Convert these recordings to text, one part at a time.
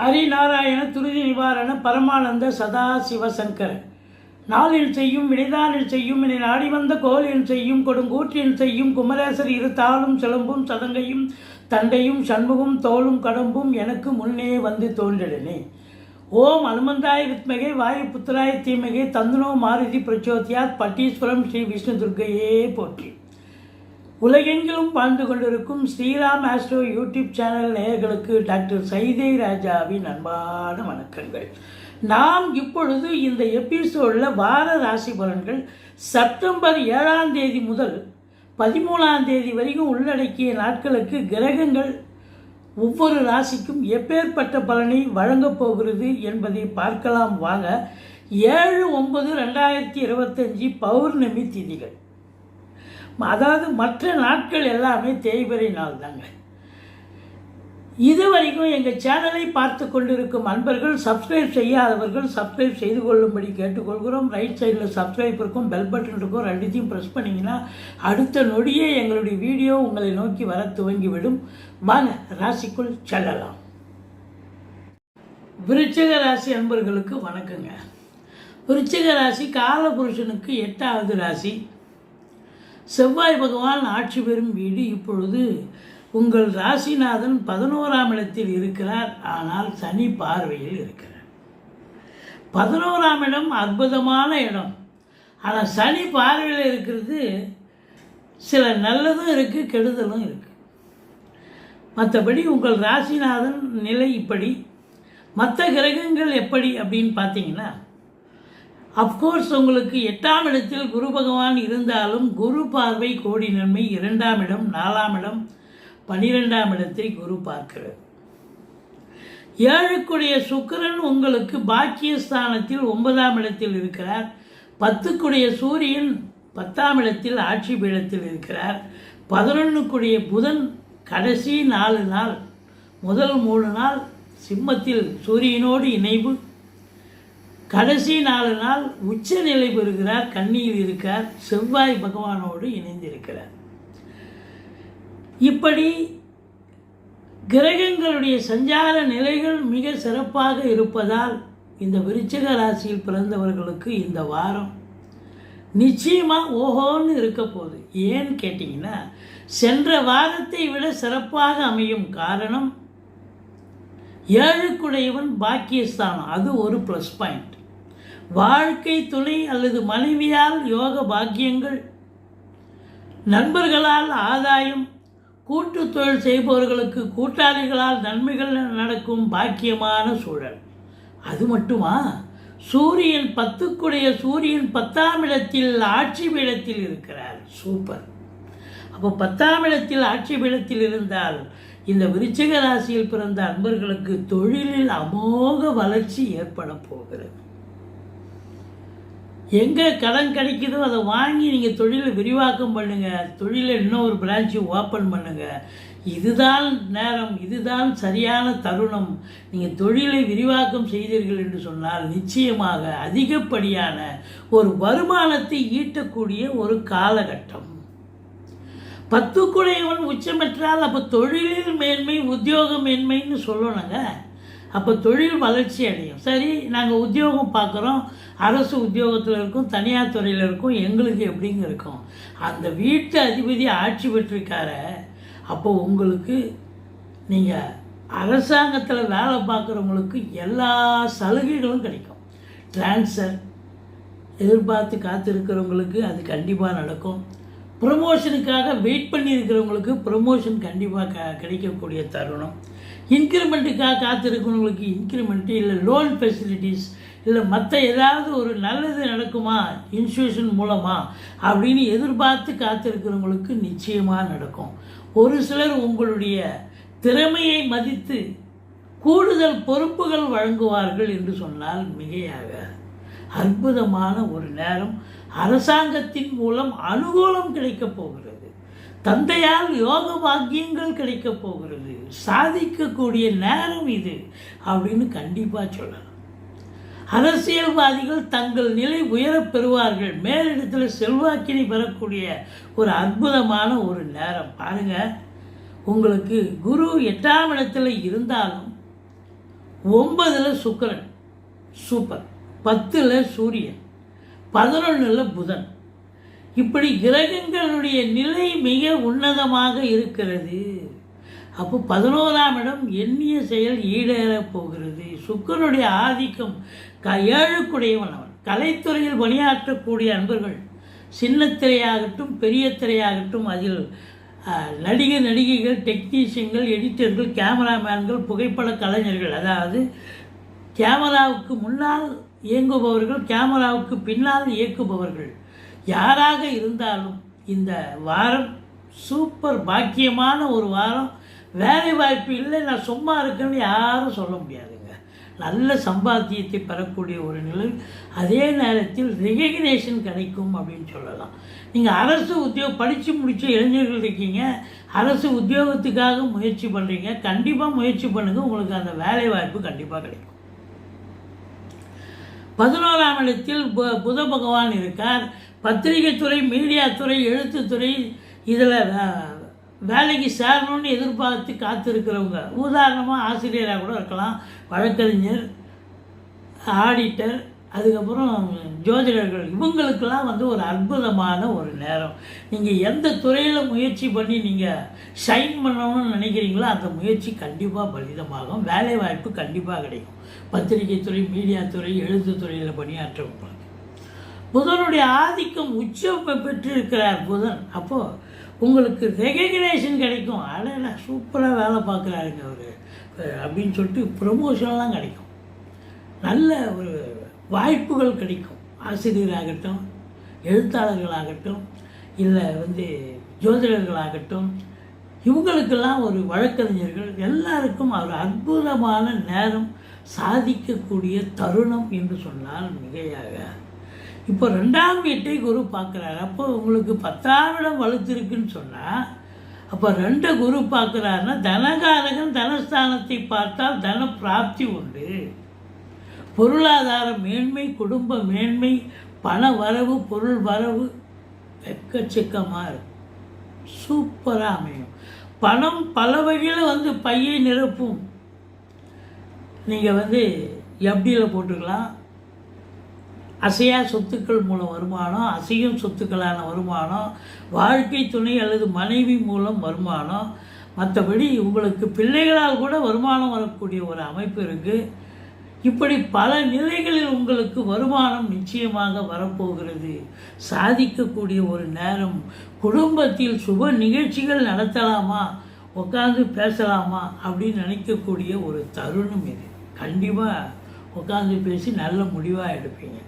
ஹரிநாராயண துருதி நிவாரண பரமானந்த சதா சிவசங்கர நாளில் செய்யும் வினைதானில் செய்யும் இனி நாடி வந்த கோலில் செய்யும் கொடுங்கூற்றில் செய்யும் குமரேசர் இரு தாளும் சிலம்பும் சதங்கையும் தண்டையும் சண்முகம் தோளும் கடம்பும் எனக்கு முன்னே வந்து தோன்றிடனே. ஓம் அனுமந்தாய் வித்மகே வாயு புத்திராய தீமகே தந்துனோ மாருதி பிரச்சோதியாத் பட்டீஸ்வரம் ஸ்ரீ விஷ்ணு துர்கையே போற்றி. உலகெங்கிலும் வாழ்ந்து கொண்டிருக்கும் ஸ்ரீராம் ஆஸ்ட்ரோ யூடியூப் சேனல் நேயர்களுக்கு டாக்டர் சைதை ராஜாவின் அன்பான வணக்கங்கள். நாம் இப்பொழுது இந்த எபிசோடில் வார ராசி பலன்கள் செப்டம்பர் ஏழாம் தேதி முதல் பதிமூணாம் தேதி வரைக்கும் உள்ளடக்கிய நாட்களுக்கு கிரகங்கள் ஒவ்வொரு ராசிக்கும் எப்பேற்பட்ட பலனை வழங்கப் போகிறது என்பதை பார்க்கலாம் வாங்க. ஏழு ஒன்பது ரெண்டாயிரத்தி இருபத்தஞ்சி பௌர்ணமி திதிகள். அதாவது மற்ற நாட்கள் எல்லாமே தேய்பிறை நாள் தாங்க இதுவரைக்கும் எங்கள் சேனலை பார்த்து கொண்டிருக்கும் அன்பர்கள் சப்ஸ்கிரைப் செய்யாதவர்கள் சப்ஸ்கிரைப் செய்து கொள்ளும்படி கேட்டுக்கொள்கிறோம். ரைட் சைடில் சப்ஸ்கிரைப் இருக்கும் பெல் பட்டன் இருக்கும் ரெண்டுத்தையும் ப்ரெஸ் பண்ணிங்கன்னா அடுத்த நொடியே எங்களுடைய வீடியோ உங்களை நோக்கி வர துவங்கிவிடும். வாங்க ராசிக்குள் செல்லலாம். விருச்சிக ராசி அன்பர்களுக்கு வணக்கங்க. விருச்சிக ராசி காலபுருஷனுக்கு எட்டாவது ராசி. செவ்வாய் பகவான் ஆட்சி பெறும் வீடு இப்பொழுது உங்கள் ராசிநாதன் பதினோராம் இடத்தில் இருக்கிறார். ஆனால் சனி பார்வையில் இருக்கிறார். பதினோராம் இடம் அற்புதமான இடம். ஆனால் சனி பார்வையில் இருக்கிறது சில நல்லதும் இருக்குது கெடுதலும் இருக்குது மற்றபடி உங்கள் ராசிநாதன் நிலை இப்படி. மற்ற கிரகங்கள் எப்படி அப்படின்னு பார்த்தீங்கன்னா அப்கோர்ஸ் உங்களுக்கு எட்டாம் இடத்தில் குரு பகவான் இருந்தாலும் குரு பார்வை கோடி நன்மை இரண்டாம் இடம் நாலாம் இடம் பனிரெண்டாம் இடத்தை குரு பார்க்கிறது ஏழுக்குடைய சுக்கிரன் உங்களுக்கு பாக்கியஸ்தானத்தில் ஒன்பதாம் இடத்தில் இருக்கிறார். பத்துக்குடைய சூரியன் பத்தாம் இடத்தில் ஆட்சி பீடத்தில் இருக்கிறார். பதினொன்றுக்குடைய புதன் கடைசி நாலு நாள் முதல் மூணு நாள் சிம்மத்தில் சூரியனோடு இணைவு கடைசி நாலு நாள் உச்ச நிலை பெறுகிறார் கண்ணியில் இருக்கார் செவ்வாய் பகவானோடு இணைந்திருக்கிறார். இப்படி கிரகங்களுடைய சஞ்சார நிலைகள் மிக சிறப்பாக இருப்பதால் இந்த விருச்சக ராசியில் பிறந்தவர்களுக்கு இந்த வாரம் நிச்சயமாக ஓஹோன்னு இருக்க போகுது. ஏன்னு கேட்டிங்கன்னா சென்ற வாரத்தை விட சிறப்பாக அமையும் காரணம் ஏழுக்குடையவன் பாக்கியஸ்தானம். அது ஒரு ப்ளஸ் பாயிண்ட் வாழ்க்கை துணை அல்லது மனைவியால் யோக பாக்கியங்கள் நண்பர்களால் ஆதாயம் கூட்டு தொழில் செய்பவர்களுக்கு கூட்டாளிகளால் நன்மைகள் நடக்கும் பாக்கியமான சூழல். அது மட்டுமா? சூரியன் பத்துக்குடைய சூரியன் பத்தாம் இடத்தில் ஆட்சி பீடத்தில் இருக்கிறார். சூப்பர். அப்போ பத்தாம் இடத்தில் ஆட்சி பீடத்தில் இருந்தால் இந்த விருச்சிக ராசியில் பிறந்த அன்பர்களுக்கு தொழிலில் அமோக வளர்ச்சி ஏற்பட போகிறது. எங்கே கடன் கிடைக்குதோ அதை வாங்கி நீங்கள் தொழிலை விரிவாக்கம் பண்ணுங்கள் தொழிலை இன்னொரு பிரான்ச்சு ஓப்பன் பண்ணுங்கள் இதுதான் நேரம் இதுதான் சரியான தருணம். நீங்கள் தொழிலை விரிவாக்கம் செய்தீர்கள் என்று சொன்னால் நிச்சயமாக அதிகப்படியான ஒரு வருமானத்தை ஈட்டக்கூடிய ஒரு காலகட்டம். பத்துக்குடையவன் உச்சமற்றால் அப்போ தொழிலில் மேன்மை உத்தியோக மேன்மைன்னு சொல்லணுங்க. அப்போ தொழில் வளர்ச்சி அடையும். சரி நாங்கள் உத்தியோகம் பார்க்குறோம் அரசு உத்தியோகத்தில் இருக்கும் தனியார் துறையில் இருக்கும் எங்களுக்கு எப்படிங்க இருக்கும்? அந்த வீட்டு அதிபதி ஆட்சி பெற்றிருக்கார. அப்போ உங்களுக்கு நீங்கள் அரசாங்கத்தில் வேலை பார்க்குறவங்களுக்கு எல்லா சலுகைகளும் கிடைக்கும். ட்ரான்ஸ்ஃபர் எதிர்பார்த்து காத்திருக்கிறவங்களுக்கு அது கண்டிப்பாக நடக்கும். ப்ரொமோஷனுக்காக வெயிட் பண்ணியிருக்கிறவங்களுக்கு ப்ரொமோஷன் கண்டிப்பாக க கிடைக்கக்கூடிய தருணம். இன்க்ரிமெண்ட்டுக்காக காத்திருக்கிறவங்களுக்கு இன்க்ரிமெண்ட்டு இல்லை லோன் ஃபெசிலிட்டிஸ் இல்லை மற்ற ஏதாவது ஒரு நல்லது நடக்குமா இன்ஸ்டியூஷன் மூலமாக அப்படின்னு எதிர்பார்த்து காத்திருக்கிறவங்களுக்கு நிச்சயமாக நடக்கும். ஒரு சிலர் உங்களுடைய திறமையை மதித்து கூடுதல் பொறுப்புகள் வழங்குவார்கள் என்று சொன்னால் மிகையாக அற்புதமான ஒரு நேரம். அரசாங்கத்தின் மூலம் அனுகூலம் கிடைக்கப் போகிறது. தந்தையால் யோக பாக்கியங்கள் கிடைக்கப் போகிறது. சாதிக்கக்கூடிய நேரம் இது அப்படின்னு கண்டிப்பாக சொல்லலாம் அரசியல்வாதிகள் தங்கள் நிலை உயரப் பெறுவார்கள். மேலிடத்தில் செல்வாக்கினை பெறக்கூடிய ஒரு அற்புதமான ஒரு நேரம். பாருங்க உங்களுக்கு குரு எட்டாம் இடத்துல இருந்தாலும் ஒன்பதில் சுக்கரன் சூப்பர். பத்தில் சூரியன் பதினொன்றில் புதன். இப்படி கிரகங்களுடைய நிலை மிக உன்னதமாக இருக்கிறது. அப்போ பதினோராம் இடம் எண்ணிய செயல் ஈடேறப் போகிறது. சுக்கரனுடைய ஆதிக்கம் க ஏழுக்குடையவன் அவன். கலைத்துறையில் பணியாற்றக்கூடிய அன்பர்கள் சின்ன திரையாகட்டும் பெரிய திரையாகட்டும் அதில் நடிகர் நடிகைகள் டெக்னீஷியன்கள் எடிட்டர்கள் கேமராமேன்கள் புகைப்பட கலைஞர்கள் அதாவது கேமராவுக்கு முன்னால் இயங்குபவர்கள் கேமராவுக்கு பின்னால் இயக்குபவர்கள் யாராக இருந்தாலும் இந்த வாரம் சூப்பர் பாக்கியமான ஒரு வாரம். வேலை வாய்ப்பு இல்லை நான் சும்மா இருக்கேன்னு யாரும் சொல்ல முடியாதுங்க. நல்ல சம்பாத்தியத்தை பெறக்கூடிய ஒரு நிலை. அதே நேரத்தில் ரெகக்னேஷன் கிடைக்கும் அப்படின்னு சொல்லலாம். நீங்கள் அரசு உத்தியோகம் படித்து முடித்த இளைஞர்கள் இருக்கீங்க. அரசு உத்தியோகத்துக்காக முயற்சி பண்ணுறீங்க கண்டிப்பாக முயற்சி பண்ணுங்கள் உங்களுக்கு அந்த வேலை வாய்ப்பு கண்டிப்பாக கிடைக்கும். பதினோராம் இடத்தில் பு- புத பகவான் இருக்கார். பத்திரிகை துறை மீடியா துறை எழுத்துத்துறை இதில் வேலைக்கு சேரணும்னு எதிர்பார்த்து காத்திருக்கிறவங்க. உதாரணமாக ஆசிரியராக கூட இருக்கலாம் வழக்கறிஞர் ஆடிட்டர் அதுக்கப்புறம் ஜோதிடர்கள். இவங்களுக்கெல்லாம் வந்து ஒரு அற்புதமான ஒரு நேரம். நீங்கள் எந்த துறையில் முயற்சி பண்ணி நீங்கள் ஷைன் பண்ணணும்னு நினைக்கிறீங்களோ அந்த முயற்சி கண்டிப்பாக பலிதமாகும். வேலை வாய்ப்பு கண்டிப்பாக கிடைக்கும். பத்திரிகை துறை மீடியா துறை எழுத்துத் துறையில் பணியாற்றவங்களுக்கு. புதனுடைய ஆதிக்கம் உச்சம் பெற்றிருக்கிறார் புதன். அப்போது உங்களுக்கு ரெகக்னேஷன் கிடைக்கும். அடையில சூப்பராக வேலை பார்க்குறாருங்க அவர். அப்படின்னு சொல்லிட்டு ப்ரொமோஷன்லாம் கிடைக்கும். நல்ல ஒரு வாய்ப்புகள் கிடைக்கும். ஆசிரியராகட்டும் எழுத்தாளர்களாகட்டும் இல்லை வந்து ஜோதிடர்களாகட்டும் இவங்களுக்கெல்லாம் ஒரு வழக்கறிஞர்கள் எல்லாருக்கும் ஒரு அற்புதமான நேரம் சாதிக்கக்கூடிய தருணம் என்று சொன்னால் மிகையாக இப்போ ரெண்டாம் வீட்டை குரு பார்க்குறாரு. அப்போ உங்களுக்கு பத்தாம் இடம் வலுத்திருக்குன்னு சொன்னால் அப்போ ரெண்டு குரு பார்க்குறாருன்னா தனகாரகன் தனஸ்தானத்தை பார்த்தால் தன பிராப்தி உண்டு. பொருளாதார மேன்மை குடும்ப மேன்மை பண வரவு பொருள் வரவு வெக்கச்சக்கமாக இருக்கும். சூப்பராக அமையும். பணம் பல வகையில் வந்து பையை நிரப்பும். நீங்கள் வந்து எஃப்டியில் போட்டுக்கலாம். அசையா சொத்துக்கள் மூலம் வருமானம் அசையும் சொத்துக்களான வருமானம் வாழ்க்கை துணை அல்லது மனைவி மூலம் வருமானம். மற்றபடி உங்களுக்கு பிள்ளைகளால் கூட வருமானம் வரக்கூடிய ஒரு அமைப்பு இருக்குது இப்படி பல நிலைகளில் உங்களுக்கு வருமானம் நிச்சயமாக வரப்போகிறது. சாதிக்கக்கூடிய ஒரு நேரம். குடும்பத்தில் சுப நிகழ்ச்சிகள் நடத்தலாமா? உட்காந்து பேசலாமா? அப்படின்னு நினைக்கக்கூடிய ஒரு தருணம் இது. கண்டிப்பாக உட்காந்து பேசி நல்ல முடிவாக எடுப்பீங்க.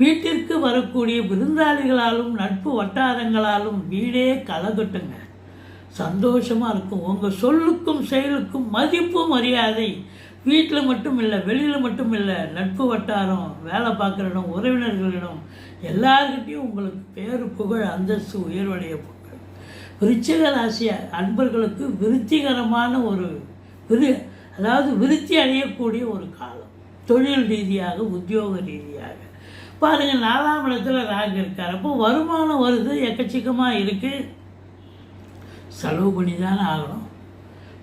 வீட்டிற்கு வரக்கூடிய விருந்தாளிகளாலும் நட்பு வட்டாரங்களாலும் வீடே கலகட்டுங்க. சந்தோஷமாக இருக்கும். உங்கள் சொல்லுக்கும் செயலுக்கும் மதிப்பு மரியாதை. வீட்டில் மட்டும் இல்லை வெளியில் மட்டும் இல்லை நட்பு வட்டாரம் வேலை பார்க்குற இடம் உறவினர்களிடம் எல்லார்கிட்டையும் உங்களுக்கு பேர் புகழ் அந்தஸ்து உயர்வடைய போகிறது விருச்சிக ராசி அன்பர்களுக்கு விருத்திகரமான ஒரு விரு அதாவது விருத்தி அடையக்கூடிய ஒரு காலம். தொழில் ரீதியாக உத்தியோக ரீதியாக. பாருங்கள் நாலாம் இடத்துல ராகு இருக்கார். அப்போ வருமானம் வருது எக்கச்சக்கமாக இருக்குது செலவு பண்ணி தானே ஆகணும்.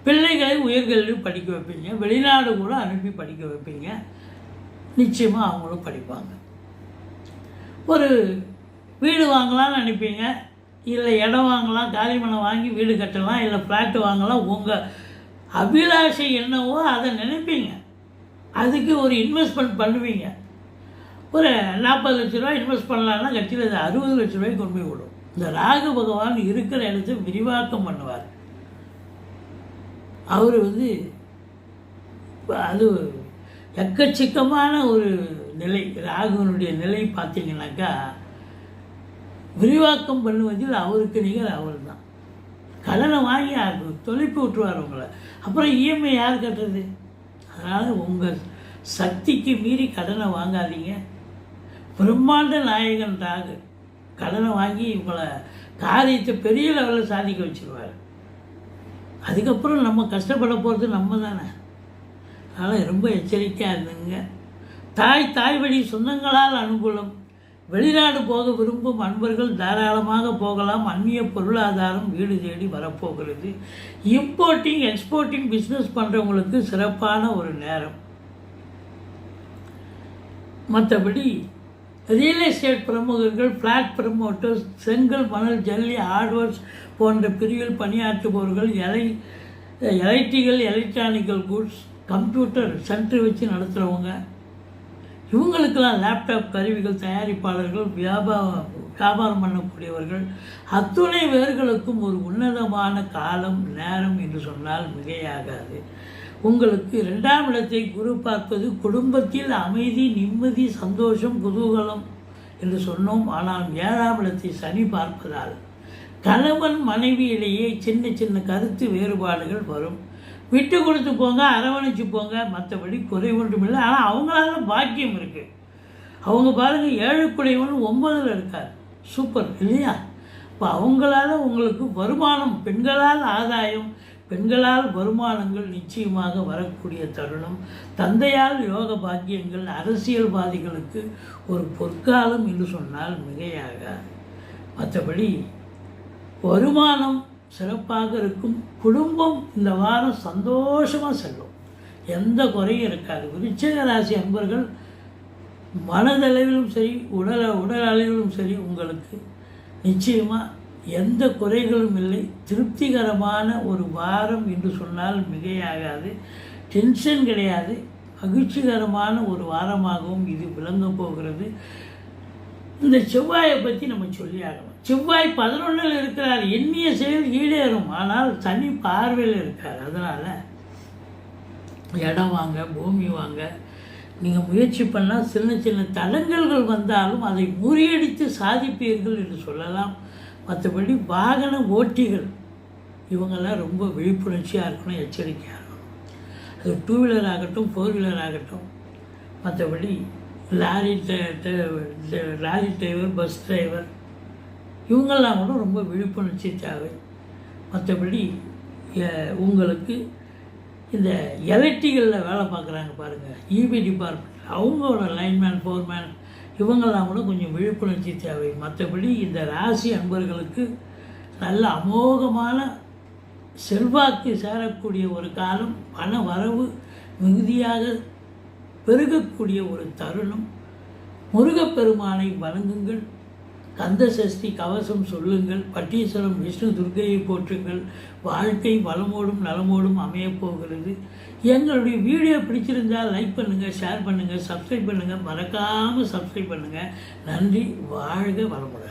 பிள்ளைகளை உயர்கல்வி படிக்க வைப்பீங்க. வெளிநாடு கூட அனுப்பி படிக்க வைப்பீங்க. நிச்சயமாக அவங்களும் படிப்பாங்க. ஒரு வீடு வாங்கலாம்னு நினைப்பீங்க. இல்லை இடம் வாங்கலாம் காலிமனை வாங்கி வீடு கட்டலாம் இல்லை ஃப்ளாட்டு வாங்கலாம். உங்கள் அபிலாஷை என்னவோ அதை நினைப்பீங்க. அதுக்கு ஒரு இன்வெஸ்ட்மெண்ட் பண்ணுவீங்க. ஒரு நாற்பது லட்ச ரூபா இன்வெஸ்ட் பண்ணலான்னா கட்சியில் இது அறுபது லட்ச ரூபாய்க்கு கொண்டு போய் விடும். இந்த ராகு பகவான் இருக்கிற இடத்தை விரிவாக்கம் பண்ணுவார். அவர் வந்து அது எக்கச்சக்கமான ஒரு நிலை ராகுவனுடைய நிலை பார்த்தீங்கன்னாக்கா விரிவாக்கம் பண்ணுவதில் அவருக்கு நிகர் அவர் தான் கடனை வாங்கி அது தொலைப்பு விட்டுருவார் உங்களை. அப்புறம் இஎம்ஐ யார் கட்டுறது? அதனால் உங்கள் சக்திக்கு மீறி கடனை வாங்காதீங்க. பிரம்மாண்ட நாயகன் டாகு. கடனை வாங்கி இவங்களை காரியத்தை பெரிய லெவலில் சாதிக்க வச்சுருவார். அதுக்கப்புறம் நம்ம கஷ்டப்பட போகிறது நம்ம தானே அதனால் ரொம்ப எச்சரிக்கையாக இருந்துங்க. தாய் தாய் வழி சொந்தங்களால் அனுகூலம். வெளிநாடு போக விரும்பும் அன்பர்கள் தாராளமாக போகலாம். அந்நிய பொருளாதாரம் வீடு தேடி வரப்போகிறது. இம்போர்ட்டிங் எக்ஸ்போர்ட்டிங் பிஸ்னஸ் பண்ணுறவங்களுக்கு சிறப்பான ஒரு நேரம். மற்றபடி ரியல் எஸ்டேட் பிரமுகர்கள் ஃப்ளாட் ப்ரமோட்டர்ஸ் செங்கல் மணல் ஜல்லி ஹார்ட்வேர்ஸ் போன்ற பிரிவில் பணியாற்றுபவர்கள் எலை electrical electronical goods computer centre வச்சு நடத்துகிறவங்க இவங்களுக்கெல்லாம் லேப்டாப் கருவிகள் தயாரிப்பாளர்கள் வியாபாரம் வியாபாரம் பண்ணக்கூடியவர்கள் அத்துணை வேர்களுக்கும் ஒரு உன்னதமான காலம் நேரம் என்று சொன்னால் மிகையாகாது. உங்களுக்கு இரண்டாம் இடத்தை குரு பார்ப்பது குடும்பத்தில் அமைதி நிம்மதி சந்தோஷம் குதூகலம் என்று சொன்னோம். ஆனால் ஏழாம் இடத்தை சனி பார்ப்பதால் கணவன் மனைவியிலேயே சின்ன சின்ன கருத்து வேறுபாடுகள் வரும். விட்டு கொடுத்து போங்க அரவணைச்சு போங்க மற்றபடி குறை ஒன்றும் இல்லை ஆனால் அவங்களால பாக்கியம் இருக்குது அவங்க பாருங்கள் ஏழுக்குடையவன் ஒன்பதில் இருக்கார். சூப்பர் இல்லையா? இப்போ அவங்களால உங்களுக்கு வருமானம் பெண்களால் ஆதாயம் பெண்களால் வருமானங்கள் நிச்சயமாக வரக்கூடிய தருணம். தந்தையால் யோக பாக்கியங்கள் அரசியல்வாதிகளுக்கு ஒரு பொற்காலம் என்று சொன்னால் மிகையாக மற்றபடி வருமானம் சிறப்பாக இருக்கும். குடும்பம் இந்த வாரம் சந்தோஷமாக செல்லும். எந்த குறையும் இருக்காது. விருச்சிக ராசி அன்பர்கள் மனதளவிலும் சரி உடல் உடல் அளவிலும் சரி உங்களுக்கு நிச்சயமாக எந்த குறைகளும் இல்லை. திருப்திகரமான ஒரு வாரம் என்று சொன்னால் மிகையாகாது. டென்ஷன் கிடையாது. மகிழ்ச்சிகரமான ஒரு வாரமாகவும் இது விளங்க போகிறது. இந்த செவ்வாயை பற்றி நம்ம சொல்லி ஆகணும். செவ்வாய் பதினொன்றில் இருக்கிறார். எண்ணிய செயல் ஈடேறும். ஆனால் சனி பார்வையில் இருக்கார் அதனால் இடம் வாங்க பூமி வாங்க நீங்கள் முயற்சி பண்ணால் சின்ன சின்ன தடங்கல்கள் வந்தாலும் அதை முறியடித்து சாதிப்பீர்கள் என்று சொல்லலாம். மற்றபடி வாகன ஓட்டிகள் இவங்கெல்லாம் ரொம்ப விழிப்புணர்ச்சியாக இருக்கணும் எச்சரிக்கையாக இருக்கணும். அது டூ வீலர் ஆகட்டும் ஃபோர் வீலர் ஆகட்டும். மற்றபடி lorry lorry driver bus driver இவங்கெல்லாம் கூட ரொம்ப விழிப்புணர்ச்சி தேவை. மற்றபடி உங்களுக்கு இந்த எலக்ட்ரிக்கலில் வேலை பார்க்குறாங்க பாருங்கள் இபி டிபார்ட்மெண்ட் அவங்களோட லைன்மேன் ஃபோர்மேன் இவங்கெல்லாம் கூட கொஞ்சம் விழிப்புணர்ச்சி தேவை. மற்றபடி இந்த ராசி அன்பர்களுக்கு நல்ல அமோகமான செல்வாக்கு சேரக்கூடிய ஒரு காலம் பண வரவு மிகுதியாக பெருகக்கூடிய ஒரு தருணம். முருகப்பெருமானை வணங்குங்கள். கந்த சஷ்டி கவசம் சொல்லுங்கள் பட்டீஸ்வரம் விஷ்ணு துர்க்கையை போற்றுங்கள் வாழ்க்கை வளமோடும் நலமோடும் அமையப்போகிறது எங்களுடைய வீடியோ பிடிச்சிருந்தால் லைக் பண்ணுங்கள் ஷேர் பண்ணுங்கள் சப்ஸ்கிரைப் பண்ணுங்கள் மறக்காமல் சப்ஸ்கிரைப் பண்ணுங்கள் நன்றி வாழ்க வளமுடன்.